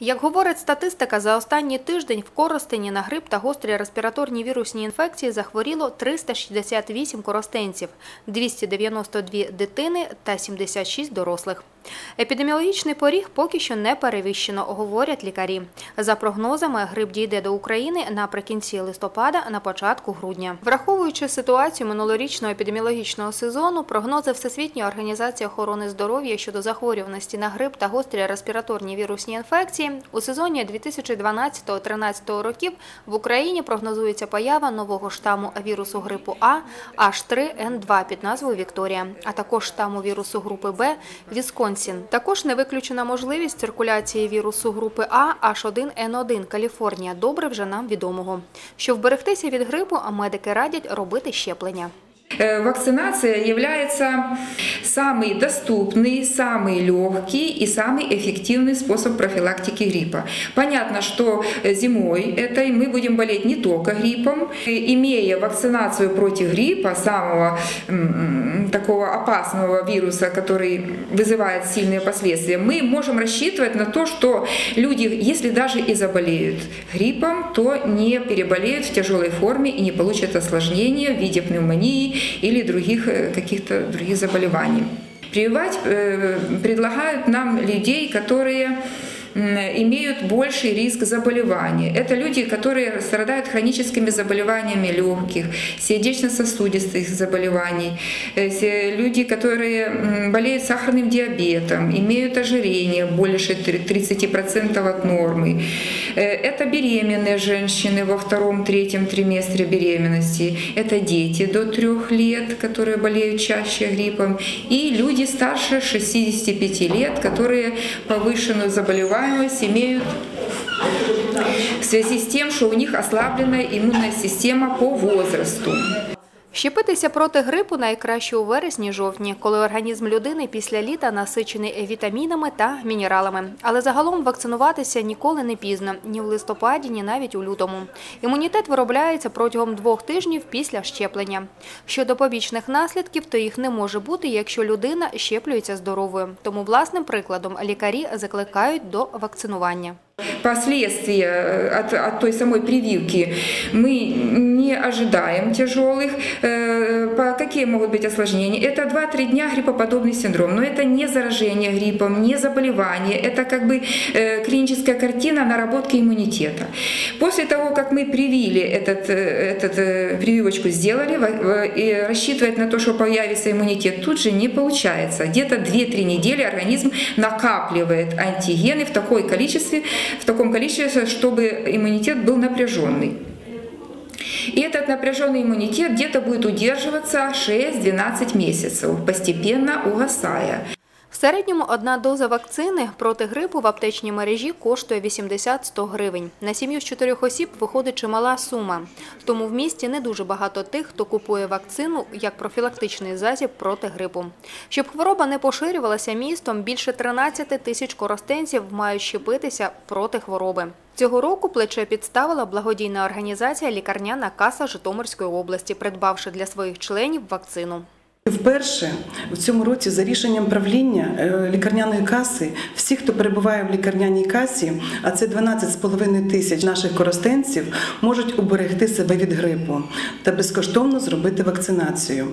Як говорить статистика, за останній тиждень в Коростені на грип та гострі респіраторні вірусні інфекції захворіло 368 коростенців, 292 дитини та 76 дорослих. Епідеміологічний поріг поки що не перевищено, говорять лікарі. За прогнозами, грип дійде до України наприкінці листопада, на початку грудня. Враховуючи ситуацію минулорічного епідеміологічного сезону, прогнози Всесвітньої організації охорони здоров'я щодо захворюваності на грип та гострі респіраторні вірусні інфекції у сезоні 2012-2013 років в Україні прогнозується поява нового штаму вірусу грипу А H3N2 під назвою Вікторія, а також штаму вірусу групи Б Вісконсін. Також не виключена можливість циркуляції вірусу групи А H1N1 Каліфорнія. Добре вже нам відомого. Щоб вберегтися від грипу, медики радять робити щеплення. Э, Вакцинация является самый доступный, самый легкий и самый эффективный способ профилактики гриппа. Понятно, что зимой этой мы будем болеть не только гриппом. И Имея вакцинацию против гриппа, самого такого опасного вируса, который вызывает сильные последствия, мы можем рассчитывать на то, что люди, если даже и заболеют гриппом, то не переболеют в тяжелой форме и не получат осложнения в виде пневмонии или других э, каких-то других заболеваний. Прививать э, предлагают нам людей, которые м, имеют больший риск заболевания. Это люди, которые страдают хроническими заболеваниями легких, сердечно-сосудистых заболеваний, э, люди, которые болеют сахарным диабетом, имеют ожирение больше тр- 30% от нормы. Э, Это беременные женщины во втором-третьем триместре беременности, это дети до трех лет, которые болеют чаще гриппом, и люди старше 65 лет, которые повышенную заболеваемость имеют в связи с тем, что у них ослабленная иммунная система по возрасту. Щепитися проти грипу найкраще у вересні-жовтні, коли організм людини після літа насичений вітамінами та мінералами. Але загалом вакцинуватися ніколи не пізно, ні в листопаді, ні навіть у лютому. Імунітет виробляється протягом двох тижнів після щеплення. Щодо побічних наслідків, то їх не може бути, якщо людина щеплюється здоровою. Тому власним прикладом лікарі закликають до вакцинування. Последствия э, от, от той самой прививки мы не ожидаем тяжелых. Э, Какие могут быть осложнения? Это 2-3 дня гриппоподобный синдром, но это не заражение гриппом, не заболевание, это как бы э, клиническая картина наработки иммунитета. После того, как мы привили этот, этот прививочку сделали, и рассчитывать на то, что появится иммунитет, тут же не получается. Где-то 2-3 недели организм накапливает антигены в такой количестве, в таком количестве, чтобы иммунитет был напряженный. И этот напряженный иммунитет где-то будет удерживаться 6-12 месяцев, постепенно угасая. В середньому одна доза вакцини проти грипу в аптечній мережі коштує 80-100 гривень. На сім'ю з чотирьох осіб виходить чимала сума. Тому в місті не дуже багато тих, хто купує вакцину як профілактичний засіб проти грипу. Щоб хвороба не поширювалася містом, більше 13 тисяч коростенців мають щепитися проти хвороби. Цього року плече підставила благодійна організація Лікарняна каса Житомирської області, придбавши для своїх членів вакцину. Вперше в цьому році за рішенням правління е, лікарняної каси, всі, хто перебуває в лікарняній касі, а це 12,5 тисяч наших коростенців, можуть уберегти себе від грипу та безкоштовно зробити вакцинацію.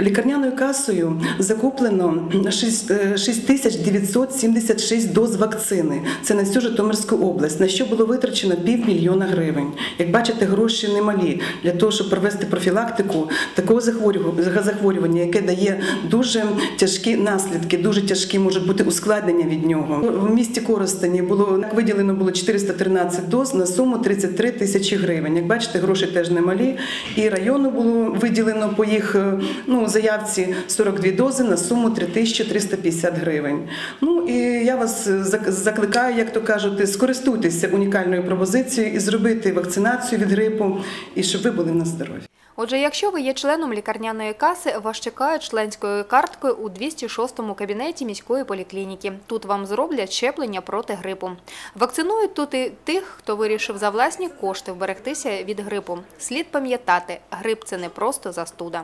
Лікарняною касою закуплено 6 е, 6976 доз вакцини. Це на всю Житомирську область, на що було витрачено півмільйона гривень. Як бачите, гроші немалі для того, щоб провести профілактику такого захворювання, яке дає дуже тяжкі наслідки, дуже тяжкі можуть бути ускладнення від нього. В місті Коростені було виділено було 413 доз на суму 33 тисячі гривень. Як бачите, гроші теж немалі. І району було виділено по їх е, ну, заявці 42 дози на суму 3350 гривень. Ну і я вас е, закликаю, як то кажуть, скористуйтеся унікальною пропозицією і зробити вакцинацію від грипу, і щоб ви були на здоров'я. Отже, якщо ви є членом лікарняної каси, вас чекають членською карткою у 206-му кабінеті міської поліклініки. Тут вам зроблять щеплення проти грипу. Вакцинують тут і тих, хто вирішив за власні кошти вберегтися від грипу. Слід пам'ятати, грип це не просто застуда.